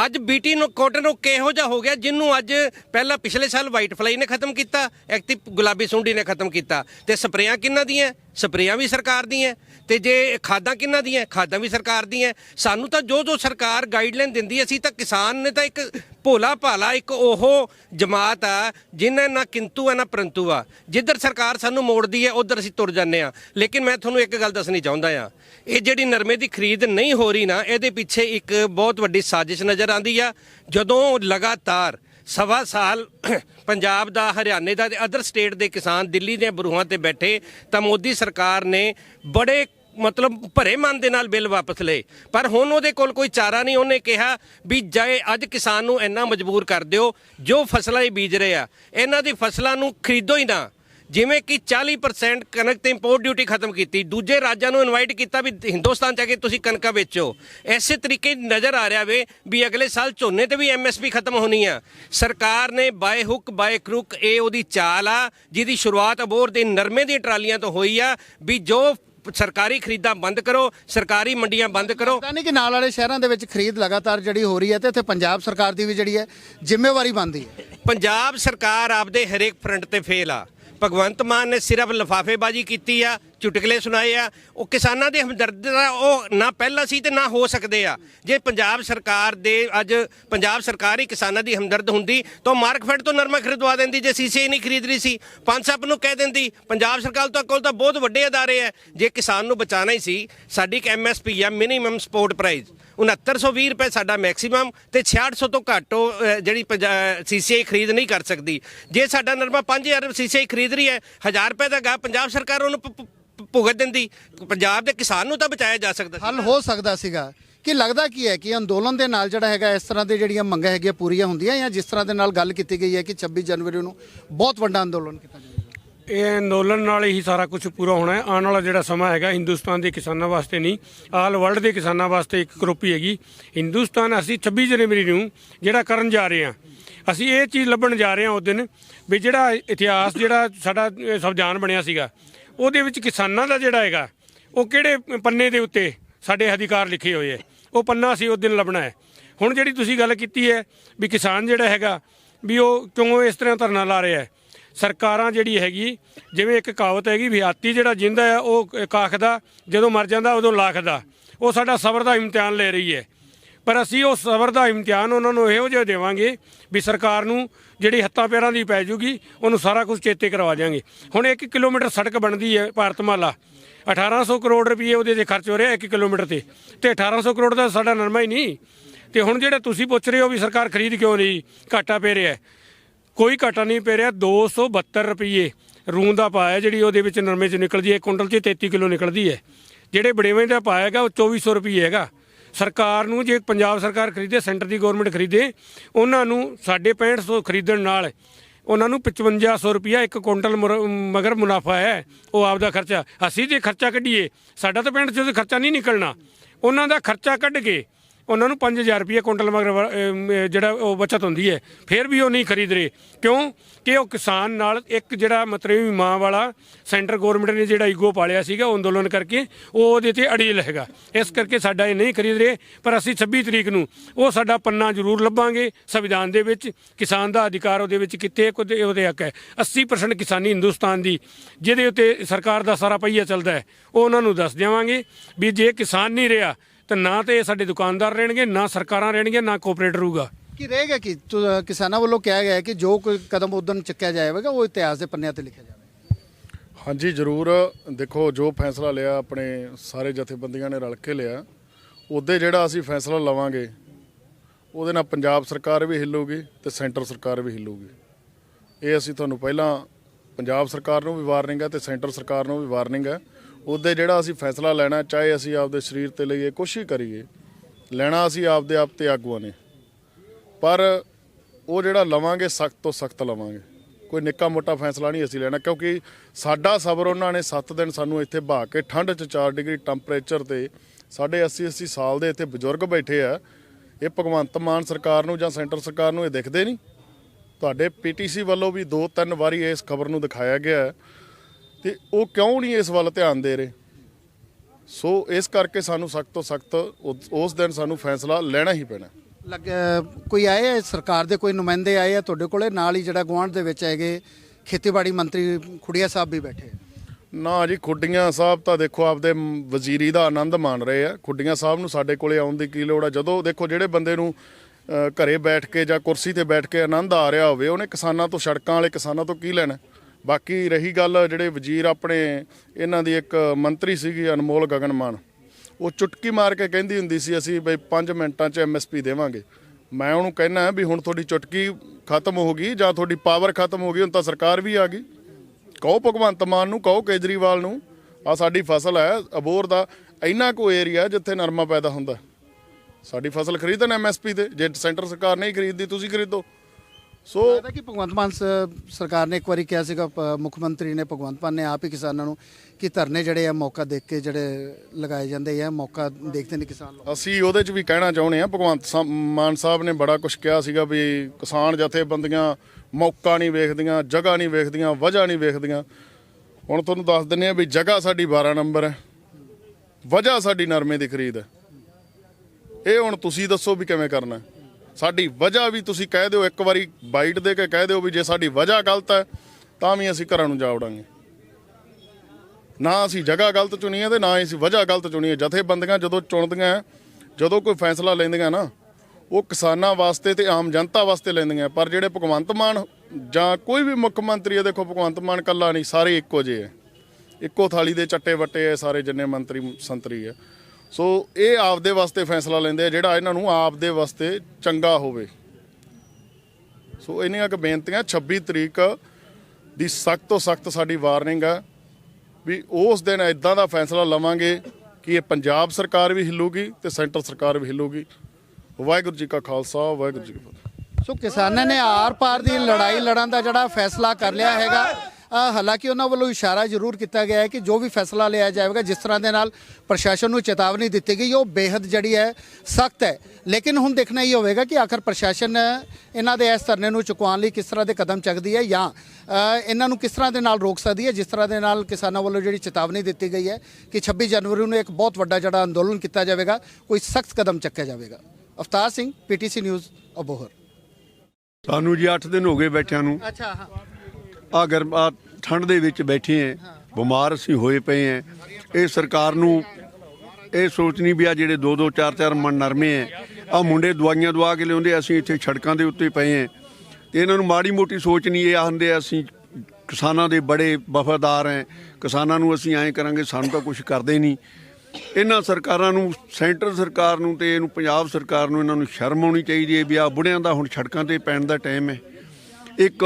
Speaker 1: ਅੱਜ ਬੀਟੀ ਨੂੰ ਕਾਟਨ ਨੂੰ ਕਿਹੋ ਜਿਹਾ ਹੋ ਗਿਆ ਜਿਹਨੂੰ ਅੱਜ ਪਹਿਲਾਂ ਪਿਛਲੇ ਸਾਲ ਵਾਈਟ ਫਲਾਈ ਨੇ ਖਤਮ ਕੀਤਾ ਐਕਟੀ ਗੁਲਾਬੀ ਸੁੰਡੀ ਨੇ ਖਤਮ ਕੀਤਾ। ਤੇ ਸਪਰੇਆਂ ਕਿੰਨਾਂ ਦੀਆਂ? ਸਪਰੇਆਂ ਵੀ ਸਰਕਾਰ ਦੀਆਂ। ਤੇ ਜੇ ਖਾਦਾਂ ਕਿੰਨਾਂ ਦੀਆਂ? ਖਾਦਾਂ ਵੀ ਸਰਕਾਰ ਦੀਆਂ। ਸਾਨੂੰ ਤਾਂ ਜੋ ਜੋ ਸਰਕਾਰ ਗਾਈਡਲਾਈਨ ਦਿੰਦੀ ਹੈ, ਅਸੀਂ ਤਾਂ ਕਿਸਾਨ ਨੇ ਤਾਂ ਇੱਕ ਭੋਲਾ ਭਾਲਾ ਇੱਕ ਉਹ ਜਮਾਤ ਆ ਜਿਨ੍ਹਾਂ ਨਾ ਕਿੰਤੂ ਆ ਨਾ ਪਰੰਤੂ ਆ। ਜਿੱਧਰ ਸਰਕਾਰ ਸਾਨੂੰ ਮੋੜਦੀ ਹੈ ਉਧਰ ਅਸੀਂ ਤੁਰ ਜਾਂਦੇ ਆ ਲੇਕਿਨ ਮੈਂ ਤੁਹਾਨੂੰ ਇੱਕ ਗੱਲ ਦੱਸਣੀ ਚਾਹੁੰਦਾ ਆ ਇਹ ਜਿਹੜੀ ਨਰਮੇ ਦੀ ਖਰੀਦ ਨਹੀਂ ਹੋ ਰਹੀ ਨਾ, ਇਹਦੇ ਪਿੱਛੇ ਇੱਕ ਬਹੁਤ ਵੱਡੀ ਸਾਜ਼ਿਸ਼ ਨਜ਼ਰ ਆਂਦੀ ਆ। ਜਦੋਂ ਲਗਾਤਾਰ ਸਵਾ ਸਾਲ ਪੰਜਾਬ ਦਾ, ਹਰਿਆਣੇ ਦਾ ਤੇ ਅਦਰ ਸਟੇਟ ਦੇ ਕਿਸਾਨ ਦਿੱਲੀ ਦੇ ਬਰੂਹਾਂ ਤੇ ਬੈਠੇ, ਤਾਂ ਮੋਦੀ ਸਰਕਾਰ ਨੇ ਬੜੇ ਮਤਲਬ ਭਰੇ ਮਨ ਦੇ ਨਾਲ ਬਿੱਲ ਵਾਪਸ ਲਏ। ਪਰ ਹੁਣ ਉਹਦੇ ਕੋਲ ਕੋਈ ਚਾਰਾ ਨਹੀਂ, ਉਹਨੇ ਕਿਹਾ ਵੀ ਜਾਏ, ਅੱਜ ਕਿਸਾਨ ਨੂੰ ਇੰਨਾ ਮਜਬੂਰ ਕਰ ਦਿਓ, ਜੋ ਫਸਲਾਂ ਹੀ ਬੀਜ ਰਹੇ ਆ, ਇਹਨਾਂ ਦੀ ਫਸਲਾਂ ਨੂੰ ਖਰੀਦੋ ਹੀ ਨਾ। ਜਿਵੇਂ ਕਿ 40% ਕਣਕ ਤੇ ਇੰਪੋਰਟ ਡਿਊਟੀ ਖਤਮ ਕੀਤੀ। ਦੂਜੇ ਰਾਜਾਂ ਨੂੰ ਇਨਵਾਈਟ ਕੀਤਾ ਵੀ ਹਿੰਦੁਸਤਾਨ ਚ ਆ ਕੇ ਤੁਸੀਂ ਕਣਕਾਂ ਵੇਚੋ। ਐਸੇ ਤਰੀਕੇ ਨਜ਼ਰ ਆ ਰਿਹਾ ਵੇ ਵੀ ਅਗਲੇ ਸਾਲ ਝੋਨੇ ਤੇ ਵੀ ਐਮਐਸਪੀ ਖਤਮ ਹੋਣੀ ਆ। ਸਰਕਾਰ ਨੇ ਬਾਏ ਹੁੱਕ ਬਾਏ ਕਰੁਕ ਇਹ ਉਹਦੀ ਚਾਲ ਆ ਜਿਹਦੀ ਸ਼ੁਰੂਆਤ ਅਬੋਰ ਦੇ ਨਰਮੇ ਦੀਆਂ ਟਰਾਲੀਆਂ ਤੋਂ ਹੋਈ ਆ ਵੀ ਜੋ ਸਰਕਾਰੀ ਖਰੀਦਾਂ ਬੰਦ ਕਰੋ ਸਰਕਾਰੀ ਮੰਡੀਆਂ ਬੰਦ ਕਰੋ।
Speaker 2: ਨਹੀਂ ਕਿ ਨਾਲ ਵਾਲੇ ਸ਼ਹਿਰਾਂ ਦੇ ਵਿੱਚ ਖਰੀਦ ਲਗਾਤਾਰ ਜਿਹੜੀ ਹੋ ਰਹੀ ਹੈ ਤੇ ਇੱਥੇ ਪੰਜਾਬ ਸਰਕਾਰ ਦੀ ਵੀ ਜਿਹੜੀ ਹੈ ਜ਼ਿੰਮੇਵਾਰੀ ਬਣਦੀ ਹੈ।
Speaker 1: ਪੰਜਾਬ ਸਰਕਾਰ ਆਪਦੇ ਹਰੇਕ ਫਰੰਟ ਤੇ ਫੇਲ ਆ। ਭਗਵੰਤ ਮਾਨ ਨੇ ਸਿਰਫ ਲਫਾਫੇਬਾਜ਼ੀ ਕੀਤੀ ਆ, ਚੁਟਕਲੇ ਸੁਣਾਏ ਆ। ਉਹ ਕਿਸਾਨਾਂ ਦੇ ਹਮਦਰਦ ਦਾ ਉਹ ਨਾ ਪਹਿਲਾਂ ਸੀ ਤੇ ਨਾ ਹੋ ਸਕਦੇ ਆ। ਜੇ ਪੰਜਾਬ ਸਰਕਾਰ ਦੇ ਅੱਜ ਪੰਜਾਬ ਸਰਕਾਰ ਹੀ ਕਿਸਾਨਾਂ ਦੀ ਹਮਦਰਦ ਹੁੰਦੀ, ਤਾਂ ਮਾਰਕਫੈਡ ਤੋਂ ਨਰਮਾ ਖਰੀਦਵਾ ਦਿੰਦੀ, ਜੇ ਸੀਸੀਆਈ ਨਹੀਂ ਖਰੀਦ ਰਹੀ ਸੀ। ਪੰਜ ਸੱਪ ਨੂੰ ਕਹਿ ਦਿੰਦੀ, ਪੰਜਾਬ ਸਰਕਾਰ ਤੋਂ ਕੋਲ ਤਾਂ ਬਹੁਤ ਵੱਡੇ ਅਦਾਰੇ ਆ। ਜੇ ਕਿਸਾਨ ਨੂੰ ਬਚਾਣਾ ਹੀ ਸੀ, ਸਾਡੀ ਇੱਕ ਐਮਐਸਪੀ ਆ ਮਿਨੀਮਮ ਸਪੋਰਟ ਪ੍ਰਾਈਸ 6920 ਰੁਪਏ ਸਾਡਾ ਮੈਕਸਿਮਮ ਤੇ 6600 ਤੋਂ ਘੱਟ ਉਹ, ਅਹ, ਜਿਹੜੀ ਸੀਸੀਆਈ ਖਰੀਦ ਨਹੀਂ ਕਰ ਸਕਦੀ। ਜੇ ਸਾਡਾ ਨਰਮਾ 5000 ਸੀਸੀਆਈ ਖਰੀਦ ਰਹੀ ਹੈ 1000 ਰੁਪਏ ਦਾ ਗਾ ਪੰਜਾਬ ਸਰਕਾਰ ਉਹਨੂੰ ਭ- ਭ- ਭੁਗਤ ਦਿੰਦੀ। ਪੰਜਾਬ ਦੇ ਕਿਸਾਨ ਨੂੰ ਤਾਂ ਬਚਾਇਆ ਜਾ ਸਕਦਾ ਸੀ।
Speaker 2: ਹੱਲ ਹੋ ਸਕਦਾ ਸੀਗਾ। ਕਿ ਲੱਗਦਾ ਕੀ ਹੈ ਕਿ ਅੰਦੋਲਨ ਦੇ ਨਾਲ ਜਿਹੜਾ ਹੈਗਾ ਇਸ ਤਰ੍ਹਾਂ ਦੇ ਜਿਹੜੀਆਂ ਮੰਗਾਂ ਹੈਗੀਆਂ ਪੂਰੀਆਂ ਹੁੰਦੀਆਂ ਜਾਂ ਜਿਸ ਤਰ੍ਹਾਂ ਦੇ ਨਾਲ ਗੱਲ ਕੀਤੀ ਗਈ ਹੈ ਕਿ 26 ਜਨਵਰੀ ਨੂੰ ਬਹੁਤ ਵੱਡਾ ਅੰਦੋਲਨ ਕੀਤਾ ਜਾਵੇਗਾ
Speaker 4: ਇਹ ਅੰਦੋਲਨ ਨਾਲ ਹੀ ਸਾਰਾ ਕੁਝ ਪੂਰਾ ਹੋਣਾ ਹੈ। ਆਉਣ ਵਾਲਾ ਜਿਹੜਾ ਸਮਾਂ ਹੈਗਾ ਹਿੰਦੁਸਤਾਨ ਦੇ ਕਿਸਾਨਾਂ ਵਾਸਤੇ ਨਹੀਂ ਆਲ ਵਰਲਡ ਦੇ ਕਿਸਾਨਾਂ ਵਾਸਤੇ ਇੱਕ ਕਰੋਪੀ ਹੈਗੀ। ਹਿੰਦੁਸਤਾਨ ਅਸੀਂ 26 ਜਨਵਰੀ ਨੂੰ ਜਿਹੜਾ ਕਰਨ ਜਾ ਰਹੇ ਹਾਂ ਅਸੀਂ ਇਹ ਚੀਜ਼ ਲੱਭਣ ਜਾ ਰਹੇ ਹਾਂ ਉਸ ਦਿਨ ਵੀ ਜਿਹੜਾ ਇਤਿਹਾਸ ਜਿਹੜਾ ਸਾਡਾ ਅਹ, ਸੰਵਿਧਾਨ ਬਣਿਆ ਸੀਗਾ ਉਹਦੇ ਵਿੱਚ ਕਿਸਾਨਾਂ ਦਾ ਜਿਹੜਾ ਹੈਗਾ ਉਹ ਕਿਹੜੇ ਪੰਨੇ ਦੇ ਉੱਤੇ ਸਾਡੇ ਅਧਿਕਾਰ ਲਿਖੇ ਹੋਏ ਹੈ। ਉਹ ਪੰਨਾ ਅਸੀਂ ਉਸ ਦਿਨ ਲੱਭਣਾ ਹੈ। ਹੁਣ ਜਿਹੜੀ ਤੁਸੀਂ ਗੱਲ ਕੀਤੀ ਹੈ ਵੀ ਕਿਸਾਨ ਜਿਹੜਾ ਹੈਗਾ ਵੀ ਉਹ ਕਿਉਂ ਇਸ ਤਰ੍ਹਾਂ ਧਰਨਾ ਲਾ ਰਿਹਾ ਹੈ ਸਰਕਾਰਾਂ ਜਿਹੜੀ ਹੈਗੀ, ਜਿਵੇਂ ਇੱਕ ਕਹਾਵਤ ਹੈਗੀ ਵੀ ਹਾਤੀ ਜਿਹੜਾ ਜਿੰਦਾ ਹੈ ਉਹ ਕਾਖ ਦਾ ਜਦੋਂ ਮਰ ਜਾਂਦਾ ਉਦੋਂ ਲਾਖਦਾ। ਉਹ ਸਾਡਾ ਸਬਰ ਦਾ ਇਮਤਿਹਾਨ ਲੈ ਰਹੀ ਹੈ। ਪਰ ਅਸੀਂ ਉਹ ਸਬਰ ਦਾ ਇਮਤਿਹਾਨ ਉਹਨਾਂ ਨੂੰ ਇਹੋ ਜਿਹਾ ਦੇਵਾਂਗੇ ਵੀ ਸਰਕਾਰ ਨੂੰ ਜਿਹੜੀ ਹੱਥਾਂ ਪੈਰਾਂ ਦੀ ਪੈ ਜੂਗੀ, ਉਹਨੂੰ ਸਾਰਾ ਕੁਝ ਚੇਤੇ ਕਰਵਾ ਜਾਾਂਗੇ ਹੁਣ 1 ਕਿਲੋਮੀਟਰ ਸੜਕ ਬਣਦੀ ਹੈ ਭਾਰਤਮਾਲਾ। 1800 ਕਰੋੜ ਰੁਪਏ ਉਹਦੇ ਤੇ ਖਰਚ ਹੋ ਰਿਹਾ 1 ਕਿਲੋਮੀਟਰ ਤੇ। ਤੇ 1800 ਕਰੋੜ ਦਾ ਸਾਡਾ ਨਰਮਾ ਹੀ ਨਹੀਂ। ਤੇ ਹੁਣ ਜਿਹੜਾ ਤੁਸੀਂ ਪੁੱਛ ਰਹੇ ਹੋ ਵੀ ਸਰਕਾਰ ਖਰੀਦ ਕਿਉਂ ਨਹੀਂ, ਘਾਟਾ ਪੈ ਰਿਹਾ ਕੋਈ ਘਾਟਾ ਨਹੀਂ ਪੈ ਰਿਹਾ 272 ਰੁਪਏ ਰੂੰ ਦਾ ਪਾਇਆ ਜਿਹੜੀ ਉਹਦੇ ਵਿੱਚ ਨਰਮੇ ਚ ਨਿਕਲਦੀ ਹੈ, ਇੱਕ ਕੁਇੰਟਲ 'ਚ 33 ਕਿਲੋ ਨਿਕਲਦੀ ਹੈ। ਜਿਹੜੇ ਬੜੇਵੇਂ ਦਾ ਪਾਇਆ ਹੈਗਾ, ਉਹ 2400 ਰੁਪਏ ਹੈਗਾ। ਸਰਕਾਰ ਨੂੰ ਜੇ ਪੰਜਾਬ ਸਰਕਾਰ ਖਰੀਦੇ, ਸੈਂਟਰ ਦੀ ਗਵਰਨਮੈਂਟ ਖਰੀਦੇ, ਉਹਨਾਂ ਨੂੰ 6500 ਖਰੀਦਣ ਨਾਲ ਉਹਨਾਂ ਨੂੰ 5500 ਰੁਪਇਆ ਇੱਕ ਕੁਇੰਟਲ ਮੁਰ- ਮਗਰ ਮੁਨਾਫਾ ਹੈ, ਉਹ ਆਪਦਾ ਖਰਚਾ। ਅਸੀਂ ਜੇ ਖਰਚਾ ਕੱਢੀਏ, ਸਾਡਾ ਤਾਂ ਪਿੰਡ 'ਚ ਖਰਚਾ ਨਹੀਂ ਨਿਕਲਣਾ। ਉਹਨਾਂ ਦਾ ਖਰਚਾ ਕੱਢ ਕੇ ਉਹਨਾਂ ਨੂੰ 5000 ਰੁਪਏ ਕੁਇੰਟਲ ਮਗਰ ਵ- ਅਮ, ਜਿਹੜਾ ਉਹ ਬਚਤ ਹੁੰਦੀ ਹੈ। ਫਿਰ ਵੀ ਉਹ ਨਹੀਂ ਖਰੀਦ ਰਹੇ। ਕਿਉਂ? ਕਿ ਉਹ ਕਿਸਾਨ ਨਾਲ ਇੱਕ ਜਿਹੜਾ ਮਤਰੇਵੀ ਮਾਂ ਵਾਲਾ ਸੈਂਟਰ ਗਵਰਨਮੈਂਟ ਨੇ ਜਿਹੜਾ ਈਗੋ ਪਾਲਿਆ ਸੀਗਾ ਉਹ ਅੰਦੋਲਨ ਕਰਕੇ ਉਹ ਉਹਦੇ ਤੇ ਅੜੀਲ ਹੈਗਾ। ਇਸ ਕਰਕੇ ਸਾਡਾ ਇਹ ਨਹੀਂ ਖਰੀਦ ਰਹੇ ਪਰ ਅਸੀਂ 26 ਤਰੀਕ ਨੂੰ ਉਹ ਸਾਡਾ ਪੰਨਾ ਜ਼ਰੂਰ ਲੱਭਾਂਗੇ ਸੰਵਿਧਾਨ ਦੇ ਵਿੱਚ। ਕਿਸਾਨ ਦਾ ਅਧਿਕਾਰ ਉਹਦੇ ਵਿੱਚ ਕਿੱਥੇ ਇੱਕ ਉਹਦੇ ਉਹਦੇ ਹੱਕ ਹੈ। 80% ਕਿਸਾਨੀ ਹਿੰਦੁਸਤਾਨ ਦੀ ਜਿਹਦੇ ਉੱਤੇ ਸਰਕਾਰ ਦਾ ਸਾਰਾ ਪਹੀਆ ਚੱਲਦਾ ਹੈ ਉਹ ਉਹਨਾਂ ਨੂੰ ਦੱਸ ਦੇਵਾਂਗੇ ਵੀ ਜੇ ਕਿਸਾਨ ਨਹੀਂ ਰਿਹਾ ਤਾਂ ਨਾ ਤੇ ਇਹ ਸਾਡੇ ਦੁਕਾਨਦਾਰ ਰਹਿਣਗੇ ਨਾ ਸਰਕਾਰਾਂ ਰਹਿਣਗੀਆਂ ਨਾ ਕੋਆਪਰੇਟਰ ਹੋਊਗਾ।
Speaker 2: ਕੀ ਰਹੇਗਾ ਕਿ? ਤੁ- ਕਿਸਾਨਾਂ ਵੱਲੋਂ ਕਿਹਾ ਗਿਆ ਹੈ ਕਿ ਜੋ ਕੋਈ ਕਦਮ ਉਦੋਂ ਚੱਕਿਆ ਜਾਏਗਾ ਉਹ ਇਤਿਹਾਸ ਦੇ ਪੰਨਿਆਂ ਤੇ ਲਿਖਿਆ ਜਾਵੇਗਾ
Speaker 5: ਹਾਂਜੀ ਜ਼ਰੂਰ। ਦੇਖੋ ਜੋ ਫੈਸਲਾ ਲਿਆ ਆਪਣੇ ਸਾਰੇ ਜਥੇਬੰਦੀਆਂ ਨੇ ਰਲ ਕੇ ਲਿਆ ਉਹਦੇ ਜਿਹੜਾ ਅਸੀਂ ਫੈਸਲਾ ਲਵਾਂਗੇ ਉਹਦੇ ਨਾਲ ਪੰਜਾਬ ਸਰਕਾਰ ਵੀ ਹਿੱਲੂਗੀ ਤੇ ਸੈਂਟਰ ਸਰਕਾਰ ਵੀ ਹਿੱਲੂਗੀ। ਇਹ ਅਸੀਂ ਤੁਹਾਨੂੰ ਪਹਿਲਾਂ ਪੰਜਾਬ ਸਰਕਾਰ ਨੂੰ ਵੀ ਵਾਰਨਿੰਗ ਹੈ ਤੇ ਸੈਂਟਰ ਸਰਕਾਰ ਨੂੰ ਵੀ ਵਾਰਨਿੰਗ ਹੈ। ਉਹਦੇ ਜਿਹੜਾ ਅਸੀਂ ਫੈਸਲਾ ਲੈਣਾ, ਚਾਹੇ ਅਸੀਂ ਆਪਦੇ ਸਰੀਰ ਤੇ ਲਈਏ ਕੁਛ ਹੀ ਕਰੀਏ। ਲੈਣਾ ਅਸੀਂ ਆਪਦੇ ਆਪ ਤੇ ਆਗੂਆਂ ਨੇ। ਪਰ ਉਹ ਜਿਹੜਾ ਲਵਾਂਗੇ, ਸਖਤ ਤੋਂ ਸਖਤ ਲਵਾਂਗੇ। ਕੋਈ ਨਿੱਕਾ ਮੋਟਾ ਫੈਸਲਾ ਨਹੀਂ ਅਸੀਂ ਲੈਣਾ, ਕਿਉਂਕਿ ਸਾਡਾ ਸਬਰ ਉਹਨਾਂ ਨੇ 7 ਦਿਨ ਸਾਨੂੰ ਇੱਥੇ ਬਹਾ ਕੇ ਠੰਡ 'ਚ 4 ਡਿਗਰੀ ਟੈਂਪਰੇਚਰ ਤੇ ਸਾਡੇ 80 80 ਸਾਲ ਦੇ ਇੱਥੇ ਬਜ਼ੁਰਗ ਬੈਠੇ ਆ। ਇਹ ਭਗਵੰਤ ਮਾਨ ਸਰਕਾਰ ਨੂੰ ਜਾਂ ਸੈਂਟਰ ਸਰਕਾਰ ਨੂੰ ਇਹ ਦਿਖਦੇ ਨਹੀਂ। ਤੁਹਾਡੇ ਪੀਟੀਸੀ ਵੱਲੋਂ ਵੀ ਦੋ ਤਿੰਨ ਵਾਰੀ ਇਸ ਖਬਰ ਨੂੰ ਦਿਖਾਇਆ ਗਿਆ। ਤੇ ਉਹ ਕਿਉਂ ਨਹੀਂ ਇਸ ਵੱਲ ਧਿਆਨ ਦੇ ਰਹੇ? ਸੋ ਇਸ ਕਰਕੇ ਸਾਨੂੰ ਸਖਤ ਤੋਂ ਸਖਤ ਉਸ ਦਿਨ ਸਾਨੂੰ ਫੈਸਲਾ ਲੈਣਾ ਹੀ ਪੈਣਾ।
Speaker 2: ਕੋਈ ਆਏ ਹੈ ਸਰਕਾਰ ਦੇ ਕੋਈ ਨੁਮਾਇੰਦੇ ਆਏ ਆ ਤੁਹਾਡੇ ਕੋਲੇ? ਨਾਲ ਹੀ ਜਿਹੜਾ ਗੁਆਂਢ ਦੇ ਵਿੱਚ ਹੈਗੇ ਖੇਤੀਬਾੜੀ ਮੰਤਰੀ ਖੁੜੀਆ ਸਾਹਿਬ ਵੀ ਬੈਠੇ
Speaker 5: ਨਾ ਜੀ ਖੁੱਡੀਆਂ ਸਾਹਿਬ ਤਾਂ ਦੇਖੋ ਆਪਦੇ ਵਜ਼ੀਰੀ ਦਾ ਆਨੰਦ ਮਾਣ ਰਹੇ ਆ। ਖੁੱਡੀਆਂ ਸਾਹਿਬ ਨੂੰ ਸਾਡੇ ਕੋਲੇ ਆਉਣ ਦੀ ਕੀ ਲੋੜ ਆ? ਜਦੋਂ ਦੇਖੋ ਜਿਹੜੇ ਬੰਦੇ ਨੂੰ ਘਰੇ ਬੈਠ ਕੇ ਜਾਂ ਕੁਰਸੀ ਤੇ ਬੈਠ ਕੇ ਆਨੰਦ ਆ ਰਿਹਾ ਹੋਵੇ ਉਹਨੇ ਕਿਸਾਨਾਂ ਤੋਂ ਸੜਕਾਂ ਵਾਲੇ ਕਿਸਾਨਾਂ ਤੋਂ ਕੀ ਲੈਣਾ? ਬਾਕੀ ਰਹੀ ਗੱਲ ਜਿਹੜੇ ਵਜ਼ੀਰ ਆਪਣੇ, ਇਹਨਾਂ ਦੀ ਇੱਕ ਮੰਤਰੀ ਸੀਗੀ ਅਨਮੋਲ ਗਗਨਮਾਨ। ਉਹ ਚੁਟਕੀ ਮਾਰ ਕੇ ਕਹਿੰਦੀ ਹੁੰਦੀ ਸੀ, ਅਸੀਂ ਬਈ 5 ਮਿੰਟਾਂ 'ਚ ਐਮਐਸਪੀ ਦੇਵਾਂਗੇ। ਮੈਂ ਉਹਨੂੰ ਕਹਿਣਾ ਵੀ ਹੁਣ ਤੁਹਾਡੀ ਚੁਟਕੀ ਖਤਮ ਹੋ ਗਈ ਜਾਂ ਤੁਹਾਡੀ ਪਾਵਰ ਖਤਮ ਹੋ ਗਈ, ਹੁਣ ਤਾਂ ਸਰਕਾਰ ਵੀ ਆ ਗਈ। ਕਹੋ ਭਗਵੰਤ ਮਾਨ ਨੂੰ, ਕਹੋ ਕੇਜਰੀਵਾਲ ਨੂੰ ਆ ਸਾਡੀ ਫਸਲ ਹੈ, ਅਬੋਰ ਦਾ ਇੰਨਾ ਕੋ ਏਰੀਆ ਜਿੱਥੇ ਨਰਮਾ ਪੈਦਾ ਹੁੰਦਾ। ਸਾਡੀ ਫਸਲ ਖਰੀਦਣ ਐਮਐਸਪੀ ਤੇ, ਜੇ ਸੈਂਟਰ ਸਰਕਾਰ ਨਹੀਂ ਖਰੀਦਦੀ, ਤੁਸੀਂ ਖਰੀਦੋ। ਸੋ
Speaker 2: ਲੱਗਦਾ ਕਿ ਭਗਵੰਤ ਮਾਨ ਸਰਕਾਰ ਨੇ ਇੱਕ ਵਾਰੀ ਕਿਹਾ ਸੀਗਾ ਮੁੱਖ ਮੰਤਰੀ ਨੇ ਭਗਵੰਤ ਮਾਨ ਨੇ ਆਪ ਹੀ ਕਿਸਾਨਾਂ ਨੂੰ ਕਿ ਧਰਨੇ ਜਿਹੜੇ ਆ ਮੌਕਾ ਦੇਖ ਕੇ ਜਿਹੜੇ ਲਗਾਏ ਜਾਂਦੇ ਆ ਮੌਕਾ ਦੇਖਦੇ ਨੇ ਕਿਸਾਨ ਲੋਕ।
Speaker 5: ਅਸੀਂ ਉਹਦੇ 'ਚ ਵੀ ਕਹਿਣਾ ਚਾਹੁੰਦੇ ਆ ਭਗਵੰਤ ਮਾਨ ਸਾਹਿਬ ਨੇ ਬੜਾ ਕੁਝ ਕਿਹਾ ਸੀਗਾ ਵੀ ਕਿਸਾਨ ਜਥੇਬੰਦੀਆਂ ਮੌਕਾ ਨਹੀਂ ਵੇਖਦੀਆਂ ਜਗ੍ਹਾ ਨਹੀਂ ਵੇਖਦੀਆਂ ਵਜ੍ਹਾ ਨਹੀਂ ਵੇਖਦੀਆਂ। ਹੁਣ ਤੁਹਾਨੂੰ ਦੱਸ ਦਿੰਨੇ ਆ ਵੀ ਜਗ੍ਹਾ ਸਾਡੀ 12 ਨੰਬਰ ਹੈ ਵਜ੍ਹਾ ਸਾਡੀ ਨਰਮੇ ਦੀ ਖਰੀਦ ਹੈ। ਇਹ ਹੁਣ ਤੁਸੀਂ ਦੱਸੋ ਵੀ ਕਿਵੇਂ ਕਰਨਾ ਹੈ। ਸਾਡੀ ਵਜ੍ਹਾ ਵੀ ਤੁਸੀਂ ਕਹਿ ਦਿਓ, ਇੱਕ ਵਾਰੀ ਬਾਈਟ ਦੇ ਕੇ ਕਹਿ ਦਿਓ ਵੀ ਜੇ ਸਾਡੀ ਵਜ੍ਹਾ ਗਲਤ ਹੈ, ਤਾਂ ਵੀ ਅਸੀਂ ਘਰਾਂ ਨੂੰ ਜਾ ਵੜਾਂਗੇ। ਨਾ ਅਸੀਂ ਜਗ੍ਹਾ ਗਲਤ ਚੁਣੀ ਹੈ ਤੇ ਨਾ ਹੀ ਅਸੀਂ ਵਜ੍ਹਾ ਗਲਤ ਚੁਣੀ ਹੈ। ਜਥੇਬੰਦੀਆਂ ਜਦੋਂ ਚੁਣਦੀਆਂ ਜਦੋਂ ਕੋਈ ਫੈਸਲਾ ਲੈਂਦੀਆਂ ਨਾ, ਉਹ ਕਿਸਾਨਾਂ ਵਾਸਤੇ ਤੇ ਆਮ ਜਨਤਾ ਵਾਸਤੇ ਲੈਂਦੀਆਂ ਪਰ ਜਿਹੜੇ ਭਗਵੰਤ ਮਾਨ ਜਾਂ ਕੋਈ ਵੀ ਮੁੱਖ ਮੰਤਰੀ ਹੈ, ਦੇਖੋ ਭਗਵੰਤ ਮਾਨ ਕੱਲਾ ਨਹੀਂ, ਸਾਰੇ ਇੱਕੋ ਜਿਹੇ ਹੈ। ਇੱਕੋ ਥਾਲੀ ਦੇ ਚੱਟੇ ਵੱਟੇ ਹੈ, ਸਾਰੇ ਜਿੰਨੇ ਮੰਤਰੀ, ਸੰਤਰੀ ਹੈ। ਸੋ ਇਹ ਆਪਦੇ ਵਾਸਤੇ ਫੈਸਲਾ ਲੈਂਦੇ ਆ ਜਿਹੜਾ ਇਹਨਾਂ ਨੂੰ ਆਪਦੇ ਵਾਸਤੇ ਚੰਗਾ ਹੋਵੇ। ਸੋ ਇੰਨੀਆਂ ਕੁ ਬੇਨਤੀਆਂ 26 ਤਰੀਕ ਦੀ ਸਖਤ ਤੋਂ ਸਖਤ ਸਾਡੀ ਵਾਰਨਿੰਗ ਹੈ ਵੀ ਉਸ ਦਿਨ ਇਦਾਂ ਦਾ ਫੈਸਲਾ ਲਵਾਂਗੇ ਕਿ ਇਹ ਪੰਜਾਬ ਸਰਕਾਰ ਵੀ ਹਿੱਲੂਗੀ ਤੇ ਸੈਂਟਰ ਸਰਕਾਰ ਵੀ ਹਿੱਲੂਗੀ। ਵਾਹਿਗੁਰੂ ਜੀ ਕਾ ਖਾਲਸਾ, ਵਾਹਿਗੁਰੂ ਜੀ ਕੀ ਫਤਿਹ।
Speaker 2: ਸੋ ਕਿਸਾਨਾਂ ਨੇ ਆਰ-ਪਾਰ ਦੀ ਲੜਾਈ ਲੜਨ ਦਾ ਜਿਹੜਾ ਫੈਸਲਾ ਕਰ ਲਿਆ ਹੈਗਾ ਹਾਲਾਂਕਿ ਉਹਨਾਂ ਵੱਲੋਂ ਇਸ਼ਾਰਾ ਜ਼ਰੂਰ ਕੀਤਾ ਗਿਆ ਹੈ ਕਿ ਜੋ ਵੀ ਫੈਸਲਾ ਲਿਆ ਜਾਵੇਗਾ ਜਿਸ ਤਰ੍ਹਾਂ ਦੇ ਨਾਲ ਪ੍ਰਸ਼ਾਸਨ ਨੂੰ ਚੇਤਾਵਨੀ ਦਿੱਤੀ ਗਈ ਉਹ ਬੇहद ਜਿਹੜੀ ਹੈ ਸਖਤ ਹੈ। ਲੇਕਿਨ ਹੁਣ ਦੇਖਣਾ ਇਹ ਹੋਵੇਗਾ ਕਿ ਆਖਰ ਪ੍ਰਸ਼ਾਸਨ ਇਹਨਾਂ ਦੇ ਇਸ ਧਰਨੇ ਨੂੰ ਚੁਕਵਾਉਣ ਲਈ ਕਿਸ ਤਰ੍ਹਾਂ ਦੇ ਕਦਮ ਚੱਕਦੀ ਹੈ ਜਾਂ ਇਹਨਾਂ ਨੂੰ ਕਿਸ ਤਰ੍ਹਾਂ ਦੇ ਨਾਲ ਰੋਕ ਸਕਦੀ ਹੈ ਜਿਸ ਤਰ੍ਹਾਂ ਦੇ ਨਾਲ ਕਿਸਾਨਾਂ ਵੱਲੋਂ ਜਿਹੜੀ ਚੇਤਾਵਨੀ ਦਿੱਤੀ ਗਈ ਹੈ ਕਿ 26 ਜਨਵਰੀ ਨੂੰ ਇੱਕ ਬਹੁਤ ਵੱਡਾ ਜਿਹੜਾ ਅੰਦੋਲਨ ਕੀਤਾ ਜਾਵੇਗਾ ਕੋਈ ਸਖਤ ਕਦਮ ਚੱਕਿਆ ਜਾਵੇਗਾ। Avtar Singh PTC news Abohar.
Speaker 6: ਸਾਨੂੰ ਜੀ 8 ਦਿਨ ਹੋ ਗਏ ਬੈਠਿਆਂ ਨੂੰ।
Speaker 2: ਅੱਛਾ ਹਾਂ।
Speaker 6: ਆ ਗਰਮ ਆ ਠੰਡ ਦੇ ਵਿੱਚ ਬੈਠੇ ਐ ਬਿਮਾਰ ਅਸੀਂ ਹੋਏ ਪਏ ਐ ਇਹ ਸਰਕਾਰ ਨੂੰ ਇਹ ਸੋਚਣੀ ਵੀ ਆ ਜਿਹੜੇ ਦੋ ਦੋ, ਚਾਰ ਚਾਰ ਮਨ ਨਰਮੇ ਐ ਆ ਮੁੰਡੇ ਦਵਾਈਆਂ ਦਵਾ ਕੇ ਲਿਆਉਂਦੇ, ਅਸੀਂ ਇੱਥੇ ਸੜਕਾਂ ਦੇ ਉੱਤੇ ਪਏ ਐ ਤੇ ਇਹਨਾਂ ਨੂੰ ਮਾੜੀ ਮੋਟੀ ਸੋਚ ਨਹੀਂ ਇਹ ਆਂਦੇ ਅਸੀਂ ਕਿਸਾਨਾਂ ਦੇ ਬੜੇ ਵਫਾਦਾਰ ਐ ਕਿਸਾਨਾਂ ਨੂੰ ਅਸੀਂ ਐਂ ਕਰਾਂਗੇ, ਸਾਨੂੰ ਤਾਂ ਕੁਝ ਕਰਦੇ ਨਹੀਂ। ਇਹਨਾਂ ਸਰਕਾਰਾਂ ਨੂੰ, ਸੈਂਟਰ ਸਰਕਾਰ ਨੂੰ ਤੇ ਇਹਨੂੰ ਪੰਜਾਬ ਸਰਕਾਰ ਨੂੰ ਇਹਨਾਂ ਨੂੰ ਸ਼ਰਮ ਆਉਣੀ ਚਾਹੀਦੀ ਹੈ ਵੀ ਆ ਬੁੜਿਆਂ ਦਾ ਹੁਣ ਸੜਕਾਂ ਤੇ ਪੈਣ ਦਾ ਟਾਈਮ ਹੈ। ਇੱਕ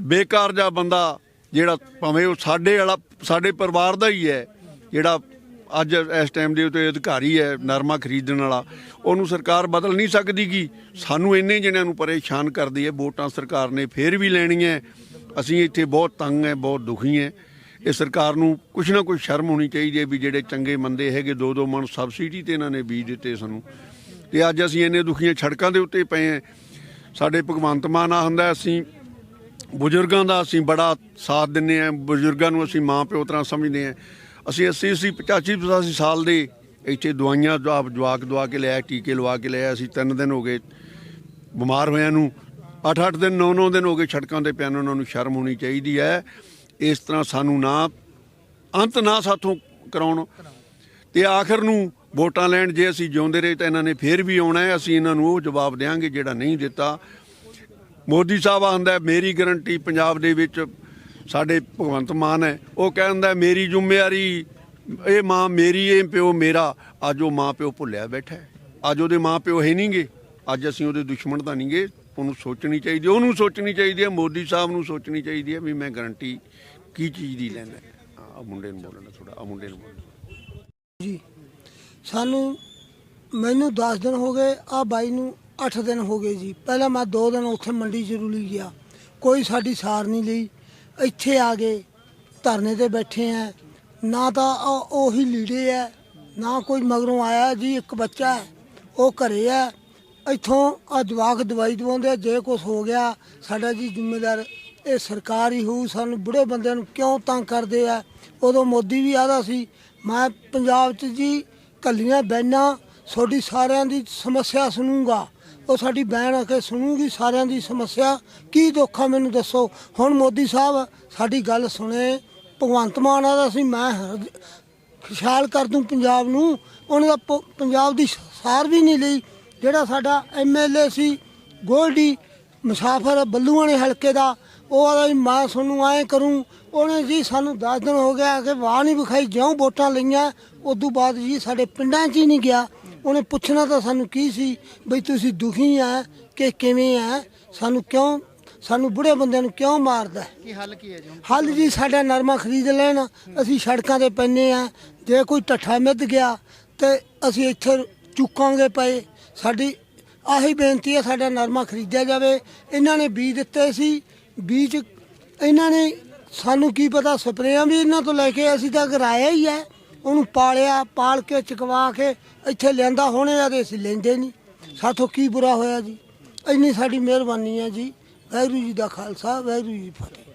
Speaker 6: ਬੇਕਾਰ ਜਿਹਾ ਬੰਦਾ ਜਿਹੜਾ ਭਾਵੇਂ ਉਹ ਸਾਡੇ ਵਾਲਾ ਸਾਡੇ ਪਰਿਵਾਰ ਦਾ ਹੀ ਹੈ, ਜਿਹੜਾ ਅੱਜ ਇਸ ਟਾਈਮ ਦੇ ਉੱਤੇ ਅਧਿਕਾਰੀ ਹੈ, ਨਰਮਾ ਖਰੀਦਣ ਵਾਲਾ, ਉਹਨੂੰ ਸਰਕਾਰ ਬਦਲ ਨਹੀਂ ਸਕਦੀ ਗੀ। ਸਾਨੂੰ ਇੰਨੇ ਜਣਿਆਂ ਨੂੰ ਪਰੇਸ਼ਾਨ ਕਰਦੀ ਹੈ, ਵੋਟਾਂ ਸਰਕਾਰ ਨੇ ਫੇਰ ਵੀ ਲੈਣੀਆਂ ਅਸੀਂ ਇੱਥੇ ਬਹੁਤ ਤੰਗ ਹੈ, ਬਹੁਤ ਦੁਖੀ ਹੈ। ਇਹ ਸਰਕਾਰ ਨੂੰ ਕੁਛ ਨਾ ਕੁਛ ਸ਼ਰਮ ਹੋਣੀ ਚਾਹੀਦੀ ਹੈ ਵੀ ਜਿਹੜੇ ਚੰਗੇ ਮੰਦੇ ਹੈਗੇ, ਦੋ ਦੋ ਮਣ ਸਬਸਿਡੀ ਤੇ ਇਹਨਾਂ ਨੇ ਬੀਜ ਦਿੱਤੇ ਸਾਨੂੰ। ਤੇ ਅੱਜ ਅਸੀਂ ਇੰਨੇ ਦੁਖੀਆਂ ਸੜਕਾਂ ਦੇ ਉੱਤੇ ਪਏ ਹਾਂ। ਸਾਡੇ ਭਗਵੰਤ ਮਾਨ ਆ ਹੁੰਦਾ ਅਸੀਂ ਬਜ਼ੁਰਗਾਂ ਦਾ ਅਸੀਂ ਬੜਾ ਸਾਥ ਦਿੰਨੇ ਆ ਬਜ਼ੁਰਗਾਂ ਨੂੰ ਅਸੀਂ ਮਾਂ ਪਿਓ ਤਰ੍ਹਾਂ ਸਮਝਦੇ ਆ ਅਸੀਂ 80 80 85 85 ਸਾਲ ਦੇ ਇੱਥੇ ਦਵਾਈਆਂ ਜਵਾਬ ਜਵਾਕ ਦਵਾ ਕੇ ਲਿਆ ਟੀਕੇ ਲਵਾ ਕੇ ਲਿਆ ਅਸੀਂ ਤਿੰਨ ਦਿਨ ਹੋ ਗਏ ਬਿਮਾਰ ਹੋਇਆਂ ਨੂੰ। 8-8 ਦਿਨ 9-9 ਦਿਨ ਹੋ ਗਏ ਸੜਕਾਂ ਤੇ ਪਿਆਨ ਉਹਨਾਂ ਨੂੰ ਸ਼ਰਮ ਹੋਣੀ ਚਾਹੀਦੀ ਹੈ। ਇਸ ਤਰ੍ਹਾਂ ਸਾਨੂੰ ਨਾ ਅੰਤ ਨਾ ਸਾਥੋਂ ਕਰਾਉਣ। ਤੇ ਆਖਰ ਨੂੰ ਵੋਟਾਂ ਲੈਣ ਜੇ ਅਸੀਂ ਜਿਉਂਦੇ ਰਹੇ ਤਾਂ ਇਹਨਾਂ ਨੇ ਫੇਰ ਵੀ ਆਉਣਾ ਹੈ। ਅਸੀਂ ਇਹਨਾਂ ਨੂੰ ਉਹ ਜਵਾਬ ਦੇਵਾਂਗੇ ਜਿਹੜਾ ਨਹੀਂ ਦਿੱਤਾ। ਮੋਦੀ ਸਾਹਿਬ ਆਂਦਾ ਮੇਰੀ ਗਰੰਟੀ ਪੰਜਾਬ ਦੇ ਵਿੱਚ ਸਾਡੇ ਭਗਵੰਤ ਮਾਨ ਹੈ। ਉਹ ਕਹਿੰਦਾ ਮੇਰੀ ਜ਼ਿੰਮੇਵਾਰੀ, ਇਹ ਮਾਂ ਮੇਰੀ, ਇਹ ਪਿਓ ਮੇਰਾ। ਅੱਜ ਉਹ ਮਾਂ ਪਿਓ ਭੁੱਲਿਆ ਬੈਠਾ ਅੱਜ ਉਹਦੇ ਮਾਂ ਪਿਓ ਹੈ ਨਹੀਂਗੇ ਅੱਜ ਅਸੀਂ ਉਹਦੇ ਦੁਸ਼ਮਣ ਤਾਂ ਨਹੀਂਗੇ ਉਹਨੂੰ ਸੋਚਣੀ ਚਾਹੀਦੀ ਉਹਨੂੰ ਸੋਚਣੀ ਚਾਹੀਦੀ ਹੈ। ਮੋਦੀ ਸਾਹਿਬ ਨੂੰ ਸੋਚਣੀ ਚਾਹੀਦੀ ਹੈ ਵੀ ਮੈਂ ਗਰੰਟੀ ਕੀ ਚੀਜ਼ ਦੀ ਲੈਣਾ ਹੈ? ਆ ਮੁੰਡੇ ਨੂੰ ਬੋਲਣਾ ਥੋੜਾ ਆ ਮੁੰਡੇ ਨੂੰ ਬੋਲਣਾ
Speaker 7: ਜੀ, ਸਾਨੂੰ ਮੈਨੂੰ 10 ਦਿਨ ਹੋ ਗਏ, ਆ ਬਾਈ ਨੂੰ 8 ਦਿਨ ਹੋ ਗਏ ਜੀ। ਪਹਿਲਾਂ ਮੈਂ 2 ਦਿਨ ਉੱਥੇ ਮੰਡੀ ਜ਼ਰੂਰੀ ਗਿਆ। ਕੋਈ ਸਾਡੀ ਸਾਰ ਨਹੀਂ ਲਈ। ਇੱਥੇ ਆ ਗਏ ਧਰਨੇ ਤੇ ਬੈਠੇ ਆ। ਨਾ ਤਾਂ ਉਹ- ਉਹੀ ਲੀੜੇ ਆ ਨਾ ਕੋਈ ਮਗਰੋਂ ਆਇਆ ਜੀ ਇੱਕ ਬੱਚਾ ਹੈ, ਉਹ ਘਰੇ ਆ। ਇੱਥੋਂ ਆ ਜਵਾਕ ਦਵਾਈ ਦਵਾਉਂਦੇ ਆ, ਜੇ ਕੁਝ ਹੋ ਗਿਆ ਸਾਡਾ ਜੀ ਜ਼ਿੰਮੇਦਾਰ ਇਹ ਸਰਕਾਰ ਹੀ ਹੋਊ ਸਾਨੂੰ ਬੁੜੇ ਬੰਦਿਆਂ ਨੂੰ ਕਿਉਂ ਤੰਗ ਕਰਦੇ ਆ? ਉਦੋਂ ਮੋਦੀ ਵੀ ਆਦਾ ਸੀ। ਮੈਂ ਪੰਜਾਬ 'ਚ ਜੀ ਕੱਲੀਆਂ ਬੈਨਾਂ ਤੁਹਾਡੀ ਸਾਰਿਆਂ ਦੀ ਸਮੱਸਿਆ ਸੁਣੂੰਗਾ। ਉਹ ਸਾਡੀ ਬਹਿਣ ਆ ਕੇ ਸੁਣੂਗੀ ਸਾਰਿਆਂ ਦੀ ਸਮੱਸਿਆ। ਕੀ ਦੁੱਖ ਆ ਮੈਨੂੰ ਦੱਸੋ। ਹੁਣ ਮੋਦੀ ਸਾਹਿਬ, ਸਾਡੀ ਗੱਲ ਸੁਣੇ। ਭਗਵੰਤ ਮਾਨ ਆਦਾ ਸੀ, ਮੈਂ ਹਰ- ਖੁਸ਼ਹਾਲ ਕਰ ਦੂੰ ਪੰਜਾਬ ਨੂੰ। ਉਹਨਾਂ ਦਾ ਪ- ਪੰਜਾਬ ਦੀ ਸਾਰ ਵੀ ਨਹੀਂ ਲਈ। ਜਿਹੜਾ ਸਾਡਾ ਐਮਐਲਏ ਸੀ, ਗੋਲਡੀ, ਮੁਸਾਫਰ ਬੱਲੂਆਣੇ ਹਲਕੇ ਦਾ, ਉਹ ਆਦਾ ਵੀ ਮੈਂ ਤੁਹਾਨੂੰ ਐਂ ਕਰੂੰ। ਉਹਨੇ ਜੀ ਸਾਨੂੰ 10 ਦਿਨ ਹੋ ਗਿਆ ਕਿ ਵਾਹ ਨਹੀਂ ਵਿਖਾਈ, ਜਿਉਂ ਵੋਟਾਂ ਲਈਆਂ, ਉਦੋਂ ਬਾਅਦ ਜੀ ਸਾਡੇ ਪਿੰਡਾਂ 'ਚ ਹੀ ਨਹੀਂ ਗਿਆ। ਉਹਨੇ ਪੁੱਛਣਾ ਤਾਂ ਸਾਨੂੰ ਕੀ ਸੀ? ਬਈ ਤੁਸੀਂ ਦੁਖੀ ਆ ਕਿ ਕਿਵੇਂ ਆ? ਸਾਨੂੰ ਕਿਉਂ ਸਾਨੂੰ ਬੁੜੇ ਬੰਦਿਆਂ ਨੂੰ ਕਿਉਂ ਮਾਰਦਾ?
Speaker 2: ਕੀ ਹੱਲ ਕੀ ਹੈ ਜੀ?
Speaker 7: ਹੱਲ ਜੀ ਸਾਡਾ ਨਰਮਾ ਖਰੀਦ ਲੈਣ। ਅਸੀਂ ਸੜਕਾਂ ਤੇ ਪੈਨੇ ਆ। ਜੇ ਕੋਈ ਟੱਠਾ ਮਿੱਧ ਗਿਆ ਤੇ ਅਸੀਂ ਇੱਥੇ ਚੁੱਕਾਂਗੇ ਪਏ। ਸਾਡੀ ਆਹੀ ਬੇਨਤੀ ਹੈ ਸਾਡਾ ਨਰਮਾ ਖਰੀਦਿਆ ਜਾਵੇ। ਇਹਨਾਂ ਨੇ ਬੀਜ ਦਿੱਤੇ ਸੀ। ਬੀਜ ਇਹਨਾਂ ਨੇ ਸਾਨੂੰ ਕੀ ਪਤਾ ਸਪਰੇਆਂ ਵੀ ਇਹਨਾਂ ਤੋਂ ਲੈ ਕੇ ਅਸੀਂ ਤਾਂ ਕਰਾਇਆ ਹੀ ਹੈ ਉਹਨੂੰ ਪਾਲਿਆ, ਪਾਲ ਕੇ, ਚਕਵਾ ਕੇ ਇੱਥੇ ਲਿਆਂਦਾ। ਹੋਣੇ ਆ ਤੇ ਅਸੀਂ ਲੈਂਦੇ ਨਹੀਂ। ਸਾਥੋਂ ਕੀ ਬੁਰਾ ਹੋਇਆ ਜੀ? ਇੰਨੀ ਸਾਡੀ ਮਿਹਰਬਾਨੀ ਹੈ ਜੀ। ਵਾਹਿਗੁਰੂ ਜੀ ਦਾ ਖਾਲਸਾ, ਵਾਹਿਗੁਰੂ ਜੀ ਫਤਿਹ।